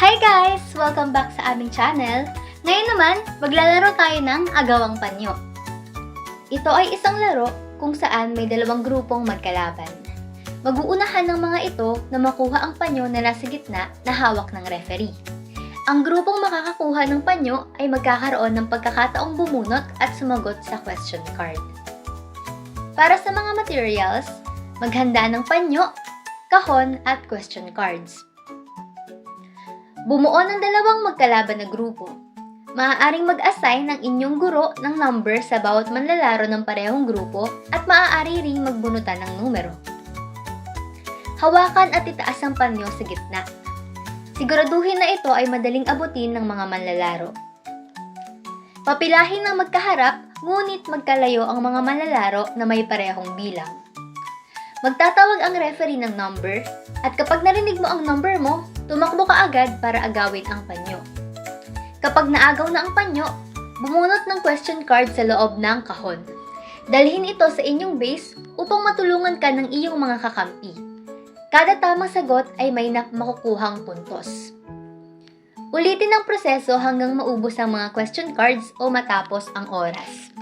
Hi guys! Welcome back sa aming channel. Ngayon naman, maglalaro tayo ng Agawang Panyo. Ito ay isang laro kung saan may dalawang grupong magkalaban. Mag-uunahan ng mga ito na makuha ang panyo na nasa gitna na hawak ng referee. Ang grupong makakakuha ng panyo ay magkakaroon ng pagkakataong bumunot at sumagot sa question card. Para sa mga materials, maghanda ng panyo, kahon at question cards. Bumuo ng dalawang magkalaban na grupo. Maaaring mag-assign ng inyong guro ng number sa bawat manlalaro ng parehong grupo at maaari ring magbunutan ng numero. Hawakan at itaas ang panyo sa gitna. Siguraduhin na ito ay madaling abutin ng mga manlalaro. Papilahin ng magkaharap, ngunit magkalayo ang mga manlalaro na may parehong bilang. Magtatawag ang referee ng number at kapag narinig mo ang number mo, tumakbo ka agad para agawin ang panyo. Kapag naagaw na ang panyo, bumunot ng question card sa loob ng kahon. Dalhin ito sa inyong base upang matulungan ka ng iyong mga kakampi. Kada tamang sagot ay may makukuhang puntos. Ulitin ang proseso hanggang maubos ang mga question cards o matapos ang oras.